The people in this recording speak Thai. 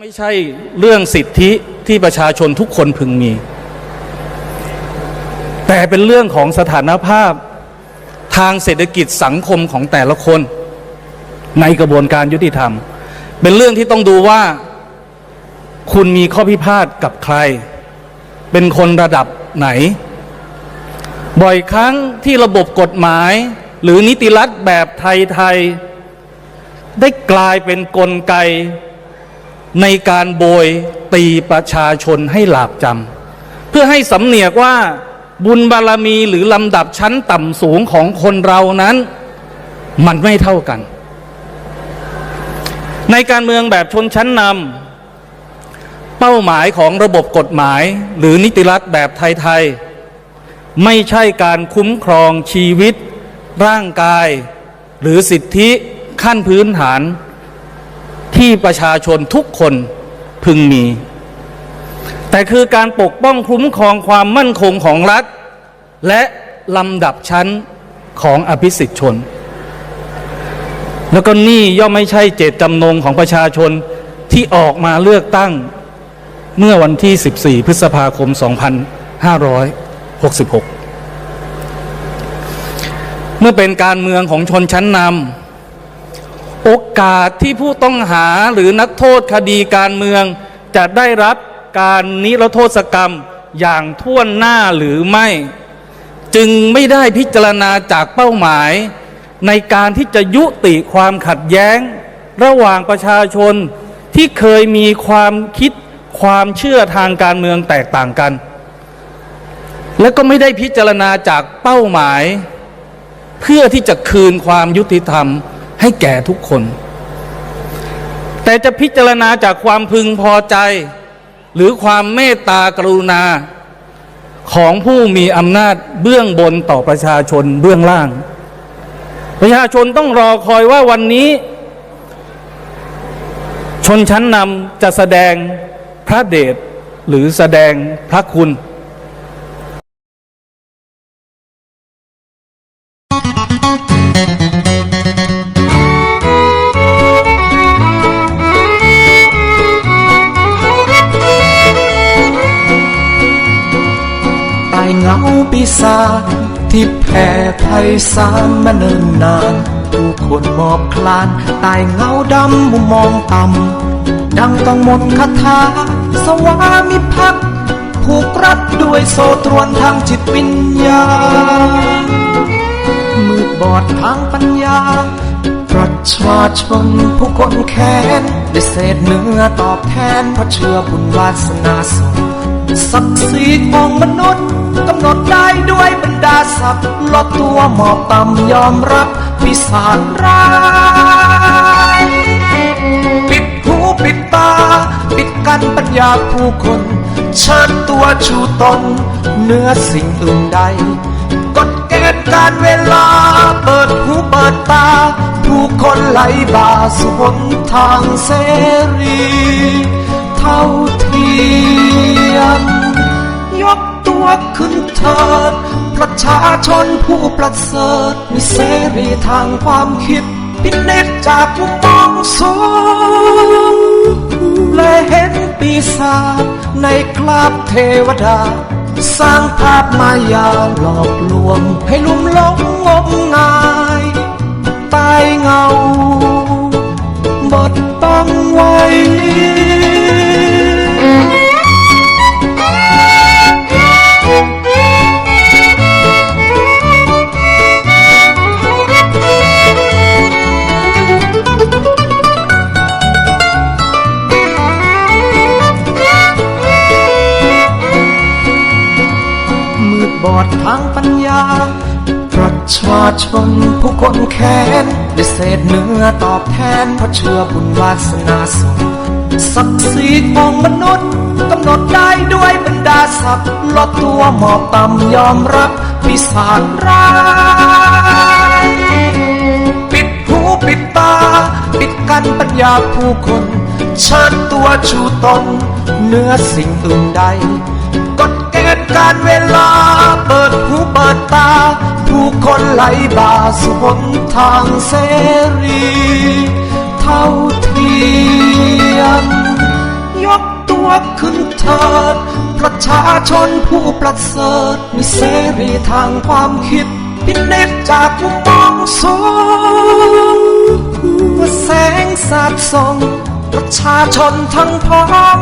ไม่ใช่เรื่องสิทธิที่ประชาชนทุกคนพึงมี แต่เป็นเรื่องของสถานภาพทางเศรษฐกิจสังคมของแต่ละคน ในกระบวนการยุติธรรม เป็นเรื่องที่ต้องดูว่า คุณมีข้อพิพาทกับใคร เป็นคนระดับไหน บ่อยครั้งที่ระบบกฎหมาย หรือนิติรัฐแบบไทย ๆ ได้กลายเป็นนกลไก ในการโบยตีประชาชนให้หลาบจำเพื่อให้สำเนียกว่าบุญบารมีหรือลำดับชั้นต่ำสูงของคนเรานั้น มันไม่เท่ากัน ในการเมืองแบบชนชั้นนำเป้าหมายของระบบกฎหมาย หรือนิติรัฐแบบไทยๆ ไม่ใช่การคุ้มครองชีวิต ร่างกาย หรือสิทธิขั้นพื้นฐาน ที่ประชาชนทุกคนพึงมี แต่คือการปกป้องคุ้มครองความมั่นคงของรัฐ และลำดับชั้นของอภิสิทธิชน แล้วก็นี่ย่อมไม่ใช่เจตจำนงของประชาชนที่ออกมาเลือกตั้งเมื่อวันที่ 14 พฤษภาคม 2566 เมื่อเป็นการเมืองของชนชั้นนำ โอกาสที่ผู้ต้องหาหรือนักโทษคดีการเมือง จะได้รับการนิรโทษกรรมอย่างท่วนหน้าหรือไม่ จึงไม่ได้พิจารณาจากเป้าหมาย ในการที่จะยุติความขัดแย้ง ระหว่างประชาชนที่เคยมีความคิดความเชื่อทางการเมืองแตกต่างกัน และก็ไม่ได้พิจารณาจากเป้าหมาย เพื่อที่จะคืนความยุติธรรม ให้แก่ทุกคน แต่จะพิจารณาจากความพึงพอใจ หรือความเมตตากรุณา ของผู้มีอำนาจเบื้องบนต่อประชาชนเบื้องล่าง ประชาชนต้องรอคอยว่าวันนี้ ชนชั้นนำจะแสดงพระเดชหรือแสดงพระคุณ เงาปีศาจที่แผ่ไพศาลมาเนิ่นนาน ผู้คนมอบคลานตายเงาดำมุมมองต่ำดังต้องหมดคาถาสวามิภักดิ์ผูกรัดด้วยโซตรวนทางจิตวิญญาณมืดบอดทางปัญญา ประชาชนผู้คนแค้นได้เศษเนื้อตอบแทนเพราะเชื่อบุญวาสนาส่งศักดิ์ศรีของมนุษย์ กำหนดได้ด้วยบรรดาศักดิ์ลดตัวหมอบต่ำยอมรับปีศาจร้ายปิดหูปิดตา ปิดกันปัญญาผู้คนเชิญตัวชูตนเนื้อสิ่งอื่นใดกฎเกณฑ์การเวลา เปิดหูเปิดตา ผู้คนไหลบ่าสู่หนทางเสรี เท่าเทียมยก ตัวขึ้นเถิด ประชาชนผู้ประเสริฐมีเสรีทางความคิด พิเนตจากมุมมองสูงและเห็นปีศาจในคราบเทวดา สร้างภาพมายาหลอกลวง ให้ลุ่มหลงงมงายตายเงา บดบังไว้ ประชาชนผู้คนแค้นด้เศษเนื้อตอบแทนเพราะเชื่อบุญวาสนาส่งศักดิ์ศรีของมนุษย์กำหนดได้ด้วยบรรดาศักดิ์ลดตัวหมอบต่ำยอมรับปีศาจร้ายปิดหูปิดตา ปิดกันปัญญาผู้คนเชิญตัวชูตนเนื้อสิ่งอื่นใด การเวลาเปิดหูเปิดตา ผู้คนไหลบ่าสู่หนทางเสรี เท่าเทียมวกตัวขึ้นเถิด ประชาชนผู้ประเสริฐมีเสรีทางความคิดพินิจจากมุมมองสูงเมื่อแสงสาดส่องประชาชนทั้งพ้อง